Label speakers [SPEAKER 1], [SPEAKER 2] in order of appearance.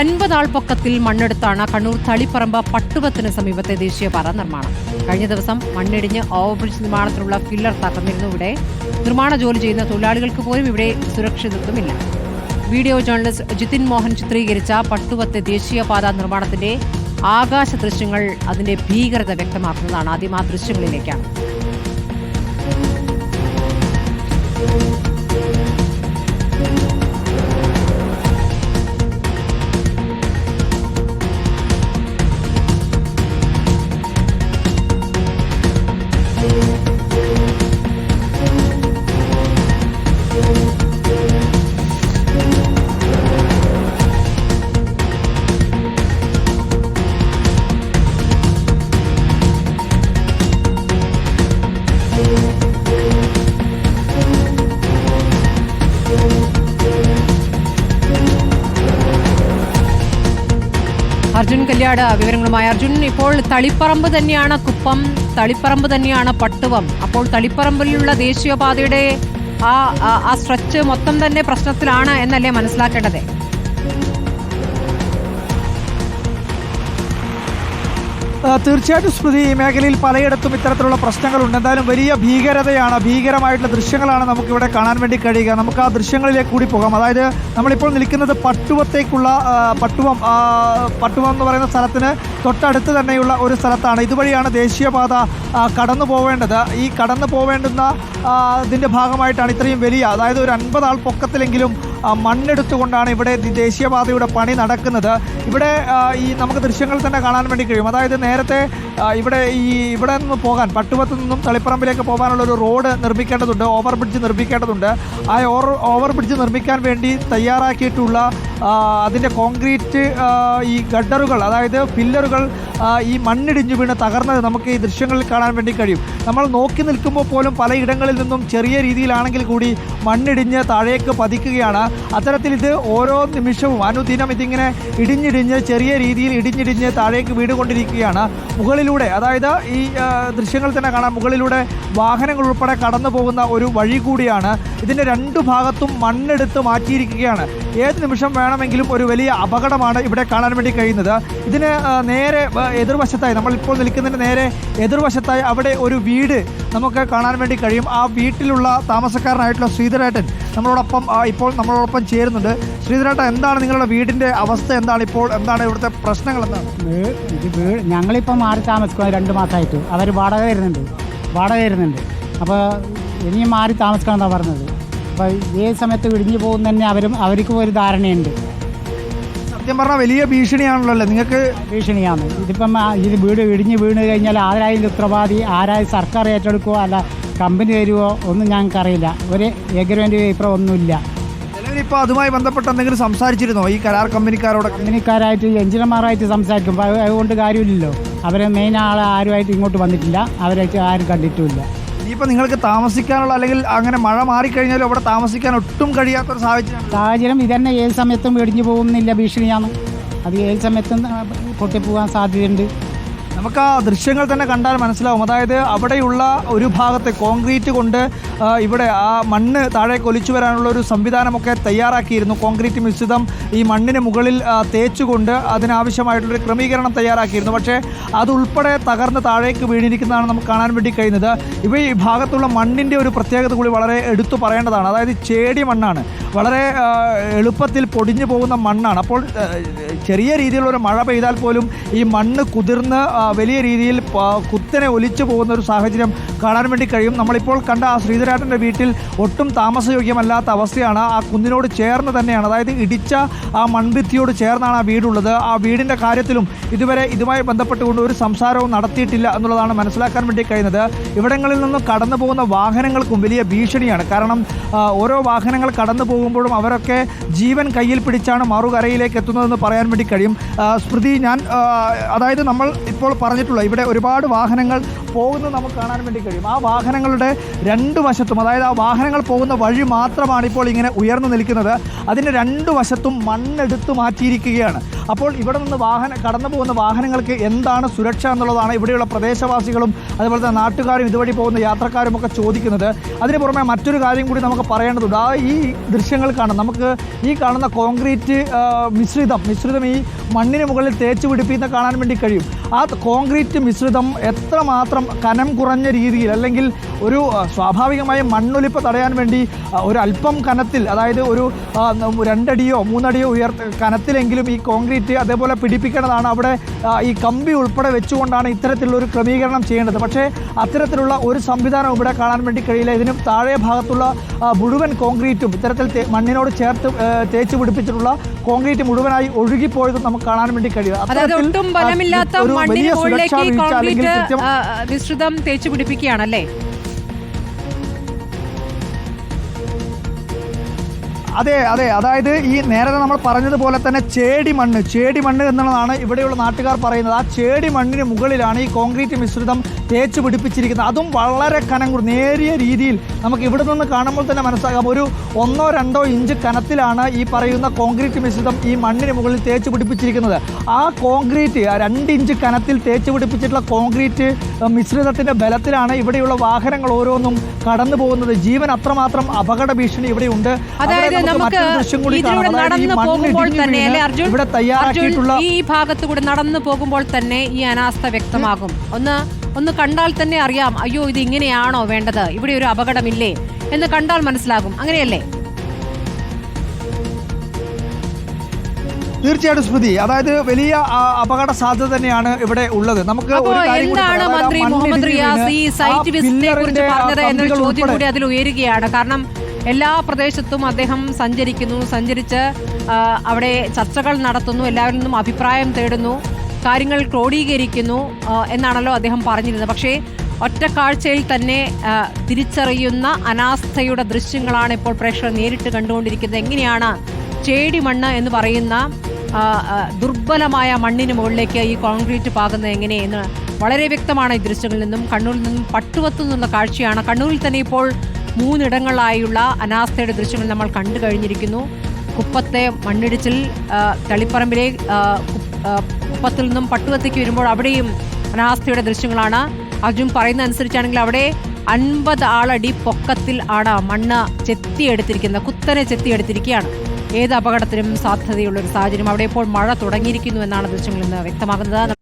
[SPEAKER 1] അൻപതാൾ പൊക്കത്തിൽ മണ്ണെടുത്താണ് കണ്ണൂർ തളിപ്പറമ്പ് പട്ടുവത്തിന് സമീപത്തെ ദേശീയപാത നിർമ്മാണം. കഴിഞ്ഞ ദിവസം മണ്ണിടിഞ്ഞ് ഓവർബ്രിഡ്ജ് നിർമ്മാണത്തിനുള്ള ഫില്ലർ തകർന്നിരുന്നു ഇവിടെ. നിർമ്മാണ ജോലി ചെയ്യുന്ന തൊഴിലാളികൾക്ക് പോലും ഇവിടെ സുരക്ഷിതത്വമില്ല. വീഡിയോ ജേർണലിസ്റ്റ് ജിതിൻ മോഹൻ ചിത്രീകരിച്ച പട്ടുവത്തെ ദേശീയപാത നിർമ്മാണത്തിന്റെ ആകാശ ദൃശ്യങ്ങൾ അതിന്റെ ഭീകരത വ്യക്തമാക്കുന്നതാണ് ആദ്യം ആ ദൃശ്യങ്ങളിലേക്കാണ്. അർജുൻ കല്യാട് വിവരങ്ങളുമായി അർജുൻ. ഇപ്പോൾ തളിപ്പറമ്പ് തന്നെയാണ് കുപ്പം തളിപ്പറമ്പ് തന്നെയാണ് പട്ടുവം. അപ്പോൾ തളിപ്പറമ്പിലുള്ള ദേശീയപാതയുടെ ആ ആ- സ്ട്രെച്ച് മൊത്തം തന്നെ പ്രശ്നത്തിലാണ് എന്നല്ലേ മനസ്സിലാക്കേണ്ടത്?
[SPEAKER 2] തീർച്ചയായിട്ടും സ്മൃതി ഈ മേഖലയിൽ പലയിടത്തും ഇത്തരത്തിലുള്ള പ്രശ്നങ്ങളുണ്ട്. എന്തായാലും വലിയ ഭീകരതയാണ് ഭീകരമായിട്ടുള്ള ദൃശ്യങ്ങളാണ് നമുക്കിവിടെ കാണാൻ വേണ്ടി കഴിയുക. നമുക്ക് ആ ദൃശ്യങ്ങളിലേക്ക് കൂടി പോകാം. അതായത് നമ്മളിപ്പോൾ നിൽക്കുന്നത് പട്ടുവത്തേക്കുള്ള പട്ടുവം പട്ടുവം എന്ന് പറയുന്ന സ്ഥലത്തിന് തൊട്ടടുത്ത് തന്നെയുള്ള ഒരു സ്ഥലത്താണ്. ഇതുവഴിയാണ് ദേശീയപാത കടന്നു പോവേണ്ടത്. ഈ കടന്നു പോവേണ്ടുന്ന ഇതിന്റെ ഭാഗമായിട്ടാണ് ഇത്രയും വലിയ അതായത് ഒരു അൻപത് ആൾ പൊക്കത്തിലെങ്കിലും മണ്ണെടുത്തുകൊണ്ടാണ് ഇവിടെ ദേശീയപാതയുടെ പണി നടക്കുന്നത്. ഇവിടെ ഈ നമുക്ക് ദൃശ്യങ്ങൾ തന്നെ കാണാൻ വേണ്ടി കഴിയും. അതായത് നേരത്തെ ഇവിടെ ഈ ഇവിടെ നിന്ന് പോകാൻ പട്ടുപത്ത് നിന്നും തളിപ്പറമ്പിലേക്ക് പോകാനുള്ള ഒരു റോഡ് നിർമ്മിക്കേണ്ടതുണ്ട് ഓവർ ബ്രിഡ്ജ് നിർമ്മിക്കേണ്ടതുണ്ട്. ആ ഓവർ ബ്രിഡ്ജ് നിർമ്മിക്കാൻ വേണ്ടി തയ്യാറാക്കിയിട്ടുള്ള അതിന്റെ കോൺക്രീറ്റ് ഈ ഗഡറുകൾ അതായത് പില്ലറുകൾ ഈ മണ്ണിടിഞ്ഞു വീണ് തകർന്നത് നമുക്ക് ഈ ദൃശ്യങ്ങളിൽ കാണാൻ വേണ്ടി കഴിയും. നമ്മൾ നോക്കി നിൽക്കുമ്പോൾ പോലും പലയിടങ്ങളിൽ നിന്നും ചെറിയ രീതിയിലാണെങ്കിൽ കൂടി മണ്ണിടിഞ്ഞ് താഴേക്ക് പതിക്കുകയാണ്. അത്തരത്തിൽ ഇത് ഓരോ നിമിഷവും അനുദിനം ഇതിങ്ങനെ ഇടിഞ്ഞിടിഞ്ഞ് ചെറിയ രീതിയിൽ ഇടിഞ്ഞിടിഞ്ഞ് താഴേക്ക് വീടുകൊണ്ടിരിക്കുകയാണ് മുകളിലൂടെ അതായത് ഈ ദൃശ്യങ്ങൾ തന്നെ കാണാം. മുകളിലൂടെ വാഹനങ്ങൾ ഉൾപ്പെടെ കടന്നു പോകുന്ന ഒരു വഴി കൂടിയാണ്. ഇതിന്റെ രണ്ടു ഭാഗത്തും മണ്ണെടുത്ത് മാറ്റിയിരിക്കുകയാണ്. ഏത് നിമിഷം വേണമെങ്കിലും ഒരു വലിയ അപകടമാണ് ഇവിടെ കാണാൻ വേണ്ടി കഴിയുന്നത്. ഇതിന് നേരെ എതിർവശത്തായി നമ്മളിപ്പോൾ നിൽക്കുന്നതിന് നേരെ എതിർവശത്തായി അവിടെ ഒരു വീട് നമുക്ക് കാണാൻ വേണ്ടി കഴിയും. ആ വീട്ടിലുള്ള താമസക്കാരനായിട്ടുള്ള ശ്രീധരേട്ടൻ നമ്മളോടൊപ്പം ഇപ്പോൾ നമ്മളോടൊപ്പം ചേരുന്നുണ്ട്. ശ്രീധരേട്ടൻ എന്താണ് നിങ്ങളുടെ വീടിന്റെ അവസ്ഥ? എന്താണ് ഇപ്പോൾ എന്താണ് ഇവിടുത്തെ പ്രശ്നങ്ങൾ എന്താണ്?
[SPEAKER 3] ഞങ്ങളിപ്പോൾ മാറി താമസിക്കുക രണ്ട് മാസമായിട്ട്. അവർ വാടക വരുന്നുണ്ട് വാടക വരുന്നുണ്ട് അപ്പോൾ ഇനിയും മാറി താമസിക്കണം എന്നാണ് പറഞ്ഞത്. അപ്പോൾ ഏത് സമയത്ത് ഇടിഞ്ഞു പോകുന്ന തന്നെ അവരും അവർക്കും ഒരു ധാരണയുണ്ട്.
[SPEAKER 2] സത്യം പറഞ്ഞാൽ വലിയ ഭീഷണിയാണല്ലോ അല്ലേ നിങ്ങൾക്ക്
[SPEAKER 3] ഭീഷണിയാണ്. ഇതിപ്പം ഇത് വീട് ഇടിഞ്ഞ് വീണ് കഴിഞ്ഞാൽ ആരായും ഉത്തരവാദി ആരായ സർക്കാർ ഏറ്റെടുക്കുമോ അല്ല കമ്പനി തരുമോ ഒന്നും ഞങ്ങൾക്കറിയില്ല. ഒരു എഗ്രിമെന്റ് പേപ്പർ ഒന്നുമില്ല.
[SPEAKER 2] നിലവിലിപ്പോൾ അതുമായി ബന്ധപ്പെട്ട് എന്തെങ്കിലും സംസാരിച്ചിരുന്നോ? ഈ കരാർ കമ്പനിക്കാരോട്
[SPEAKER 3] കമ്പനിക്കാരായിട്ട് എഞ്ചിനീയർമാരായിട്ട് സംസാരിക്കും അതുകൊണ്ട് കാര്യമില്ലല്ലോ. അവരെ മെയിൻ ആൾ ആരുമായിട്ട് ഇങ്ങോട്ട് വന്നിട്ടില്ല. അവരായിട്ട് ആരും കണ്ടിട്ടുമില്ല.
[SPEAKER 2] ഇനിയിപ്പോൾ നിങ്ങൾക്ക് താമസിക്കാനുള്ള അല്ലെങ്കിൽ അങ്ങനെ മഴ മാറിക്കഴിഞ്ഞാലും അവിടെ താമസിക്കാൻ ഒട്ടും കഴിയാത്തൊരു സാഹചര്യം.
[SPEAKER 3] സാഹചര്യം ഇതന്നെ ഏത് സമയത്തും ഇടിഞ്ഞു പോകുന്നില്ല ഭീഷണിയാണ് അത് ഏത് സമയത്തും പൊട്ടിപ്പോകാൻ സാധ്യതയുണ്ട്.
[SPEAKER 2] നമുക്ക് ആ ദൃശ്യങ്ങൾ തന്നെ കണ്ടാൽ മനസ്സിലാവും. അതായത് അവിടെയുള്ള ഒരു ഭാഗത്തെ കോൺക്രീറ്റ് കൊണ്ട് ഇവിടെ ആ മണ്ണ് താഴേക്ക് ഒലിച്ചു വരാനുള്ള ഒരു സംവിധാനമൊക്കെ തയ്യാറാക്കിയിരുന്നു. കോൺക്രീറ്റ് മിശ്രിതം ഈ മണ്ണിന് മുകളിൽ തേച്ചുകൊണ്ട് അതിനാവശ്യമായിട്ടുള്ളൊരു ക്രമീകരണം തയ്യാറാക്കിയിരുന്നു. പക്ഷേ അതുൾപ്പെടെ തകർന്ന് താഴേക്ക് വീണിരിക്കുന്നതാണ് നമുക്ക് കാണാൻ വേണ്ടി കഴിയുന്നത്. ഇവ ഈ ഭാഗത്തുള്ള മണ്ണിന്റെ ഒരു പ്രത്യേകത കൂടി വളരെ എടുത്തു പറയേണ്ടതാണ്. അതായത് ചേടി മണ്ണാണ്. വളരെ എളുപ്പത്തിൽ പൊടിഞ്ഞു പോകുന്ന മണ്ണാണ്. അപ്പോൾ ചെറിയ രീതിയിലുള്ള ഒരു മഴ പെയ്താൽ പോലും ഈ മണ്ണ് കുതിർന്ന് വലിയ രീതിയിൽ കുത്തനെ ഒലിച്ചു പോകുന്ന ഒരു സാഹചര്യം കാണാൻ വേണ്ടി കഴിയും. നമ്മളിപ്പോൾ കണ്ട ആ ശ്രീധരാട്ടന്റെ വീട്ടിൽ ഒട്ടും താമസയോഗ്യമല്ലാത്ത അവസ്ഥയാണ്. ആ കുന്നിനോട് ചേർന്ന് തന്നെയാണ്. അതായത് ഇടിച്ച ആ മൺഭിത്തിയോട് ചേർന്നാണ് ആ വീടുള്ളത്. ആ വീടിന്റെ കാര്യത്തിലും ഇതുവരെ ഇതുമായി ബന്ധപ്പെട്ടുകൊണ്ട് ഒരു സംസാരവും നടത്തിയിട്ടില്ല എന്നുള്ളതാണ് മനസ്സിലാക്കാൻ വേണ്ടി കഴിയുന്നത്. ഇവിടങ്ങളിൽ നിന്ന് കടന്നു പോകുന്ന വാഹനങ്ങൾക്കും വലിയ ഭീഷണിയാണ്. കാരണം ഓരോ വാഹനങ്ങൾ കടന്നു പോകുമ്പോഴും അവരൊക്കെ ജീവൻ കയ്യിൽ പിടിച്ചാണ് മറുകരയിലേക്ക് എത്തുന്നതെന്ന് പറയാൻ വേണ്ടി കഴിയും. സ്മൃതി ഞാൻ അതായത് നമ്മൾ ഇപ്പോൾ പറഞ്ഞിട്ടുള്ള ഇവിടെ ഒരുപാട് വാഹനങ്ങൾ പോകുന്നത് നമുക്ക് കാണാൻ വേണ്ടി കഴിയും. ആ വാഹനങ്ങളുടെ രണ്ട് വശത്തും അതായത് ആ വാഹനങ്ങൾ പോകുന്ന വഴി മാത്രമാണ് ഇപ്പോൾ ഇങ്ങനെ ഉയർന്നു നിൽക്കുന്നത്. അതിന്റെ രണ്ട് വശത്തും മണ്ണെടുത്ത് മാറ്റിയിരിക്കുകയാണ്. അപ്പോൾ ഇവിടെ നിന്ന് വാഹന കടന്നു പോകുന്ന വാഹനങ്ങൾക്ക് എന്താണ് സുരക്ഷ എന്നുള്ളതാണ് ഇവിടെയുള്ള പ്രദേശവാസികളും അതുപോലെ തന്നെ നാട്ടുകാരും ഇതുവഴി പോകുന്ന യാത്രക്കാരും ഒക്കെ ചോദിക്കുന്നത്. അതിന് പുറമെ മറ്റൊരു കാര്യം കൂടി നമുക്ക് പറയേണ്ടതുണ്ട്. ആ ഈ ദൃശ്യങ്ങൾ കാണാം. നമുക്ക് ഈ കാണുന്ന കോൺക്രീറ്റ് മിശ്രിതം മിശ്രിതം ഈ മണ്ണിന് മുകളിൽ തേച്ച് പിടിപ്പിക്കുന്ന കാണാൻ വേണ്ടി കഴിയും. ആ കോൺക്രീറ്റ് മിശ്രിതം എത്രമാത്രം കനം കുറഞ്ഞ രീതിയിൽ അല്ലെങ്കിൽ ഒരു സ്വാഭാവികമായ മണ്ണൊലിപ്പ് തടയാൻ വേണ്ടി അല്പം കനത്തിൽ അതായത് ഒരു രണ്ടടിയോ മൂന്നടിയോ ഉയർ കനത്തിലെങ്കിലും ഈ കോൺക്രീറ്റ് അതേപോലെ പിടിപ്പിക്കേണ്ടതാണ്. അവിടെ ഈ കമ്പി ഉൾപ്പെടെ വെച്ചുകൊണ്ടാണ് ഇത്തരത്തിലുള്ള ഒരു ക്രമീകരണം ചെയ്യേണ്ടത്. പക്ഷേ അത്തരത്തിലുള്ള ഒരു സംവിധാനം ഇവിടെ കാണാൻ വേണ്ടി കഴിയില്ല. ഇതിനും താഴെ ഭാഗത്തുള്ള മുഴുവൻ കോൺക്രീറ്റും ഇത്തരത്തിൽ മണ്ണിനോട് ചേർത്ത് തേച്ച് പിടിപ്പിച്ചിട്ടുള്ള കോൺക്രീറ്റ് മുഴുവനായി ഒഴുകിപ്പോയത് നമുക്ക് കാണാൻ വേണ്ടി കഴിയും. അത്തരത്തിൽ,
[SPEAKER 1] മണ്ണിന് മുകളിലേക്ക് കോൺക്രീറ്റ് വിസ്തൃതം തേച്ച് പിടിപ്പിക്കുകയാണല്ലേ?
[SPEAKER 2] അതെ അതെ. അതായത് ഈ നേരത്തെ നമ്മൾ പറഞ്ഞതുപോലെ തന്നെ ചേടി മണ്ണ് ചേടി മണ്ണ് എന്നുള്ളതാണ് ഇവിടെയുള്ള നാട്ടുകാർ പറയുന്നത്. ആ ചേടി മണ്ണിന് മുകളിലാണ് ഈ കോൺക്രീറ്റ് മിശ്രിതം തേച്ച് പിടിപ്പിച്ചിരിക്കുന്നത്. അതും വളരെ കനം നേരിയ രീതിയിൽ നമുക്ക് ഇവിടെ നിന്ന് കാണുമ്പോൾ തന്നെ മനസ്സിലാകാം ഒരു ഒന്നോ രണ്ടോ ഇഞ്ച് കനത്തിലാണ് ഈ പറയുന്ന കോൺക്രീറ്റ് മിശ്രിതം ഈ മണ്ണിന് മുകളിൽ തേച്ച് പിടിപ്പിച്ചിരിക്കുന്നത്. ആ കോൺക്രീറ്റ് ആ രണ്ട് ഇഞ്ച് കനത്തിൽ തേച്ച് പിടിപ്പിച്ചിട്ടുള്ള കോൺക്രീറ്റ് മിശ്രിതത്തിന്റെ ബലത്തിലാണ് ഇവിടെയുള്ള വാഹനങ്ങൾ ഓരോന്നും കടന്നു പോകുന്നത് ജീവൻ അത്രമാത്രം അപകട ഭീഷണി ഇവിടെയുണ്ട്.
[SPEAKER 1] അതായത്
[SPEAKER 2] നമുക്ക്
[SPEAKER 1] ഇതിലൂടെ നടന്നു പോകുമ്പോൾ തന്നെ അല്ലെ അർജുൻ? അർജുൻ ഈ ഭാഗത്ത് കൂടെ നടന്നു പോകുമ്പോൾ തന്നെ ഈ അനാസ്ഥ വ്യക്തമാകും. ഒന്ന് ഒന്ന് കണ്ടാൽ തന്നെ അറിയാം അയ്യോ ഇത് ഇങ്ങനെയാണോ വേണ്ടത്? ഇവിടെ ഒരു അപകടമില്ലേ? എന്ന് കണ്ടാൽ മനസ്സിലാകും. അങ്ങനെയല്ലേ?
[SPEAKER 2] തീർച്ചയായിട്ടും സ്മൃതി. അതായത് വലിയ അപകട സാധ്യത തന്നെയാണ് ഇവിടെ ഉള്ളത്. നമുക്ക്
[SPEAKER 1] എന്താണ് മന്ത്രി മുഹമ്മദ് റിയാസ് ഈ സൈറ്റ് വിസിറ്റിനെ കുറിച്ച് പറഞ്ഞത് എന്നൊരു ചോദ്യം കൂടി അതിൽ ഉയരുകയാണ്. കാരണം എല്ലാ പ്രദേശത്തും അദ്ദേഹം സഞ്ചരിക്കുന്നു സഞ്ചരിച്ച് അവിടെ ചർച്ചകൾ നടത്തുന്നു എല്ലാവരിൽ നിന്നും അഭിപ്രായം തേടുന്നു കാര്യങ്ങൾ ക്രോഡീകരിക്കുന്നു എന്നാണല്ലോ അദ്ദേഹം പറഞ്ഞിരുന്നത്. പക്ഷേ ഒറ്റ കാഴ്ചയിൽ തന്നെ തിരിച്ചറിയുന്ന അനാസ്ഥയുടെ ദൃശ്യങ്ങളാണ് ഇപ്പോൾ പ്രേക്ഷകർ നേരിട്ട് കണ്ടുകൊണ്ടിരിക്കുന്നത്. എങ്ങനെയാണ് ചേടി മണ്ണ് എന്ന് പറയുന്ന ദുർബലമായ മണ്ണിന് മുകളിലേക്ക് ഈ കോൺക്രീറ്റ് പാകുന്നത് എങ്ങനെയെന്ന് വളരെ വ്യക്തമാണ് ഈ ദൃശ്യങ്ങളിൽ നിന്നും. കണ്ണൂരിൽ നിന്നും പട്ടുവത്തുന്നുള്ള കാഴ്ചയാണ്. കണ്ണൂരിൽ തന്നെ ഇപ്പോൾ മൂന്നിടങ്ങളിലായുള്ള അനാസ്ഥയുടെ ദൃശ്യങ്ങൾ നമ്മൾ കണ്ടു കഴിഞ്ഞിരിക്കുന്നു. കുപ്പത്തെ മണ്ണിടിച്ചിൽ തളിപ്പറമ്പിലെ കുപ്പത്തിൽ നിന്നും പട്ടുവത്തേക്ക് വരുമ്പോൾ അവിടെയും അനാസ്ഥയുടെ ദൃശ്യങ്ങളാണ്. അർജുൻ പറയുന്ന അനുസരിച്ചാണെങ്കിൽ അവിടെ അൻപത് ആളടി പൊക്കത്തിൽ ആണ് മണ്ണ് ചെത്തിയെടുത്തിരിക്കുന്നത്. കുത്തനെ ചെത്തിയെടുത്തിരിക്കുകയാണ്. ഏത് അപകടത്തിനും സാധ്യതയുള്ള ഒരു സാഹചര്യം. അവിടെ ഇപ്പോൾ മഴ തുടങ്ങിയിരിക്കുന്നു എന്നാണ് ദൃശ്യങ്ങളിൽ നിന്ന് വ്യക്തമാകുന്നത്.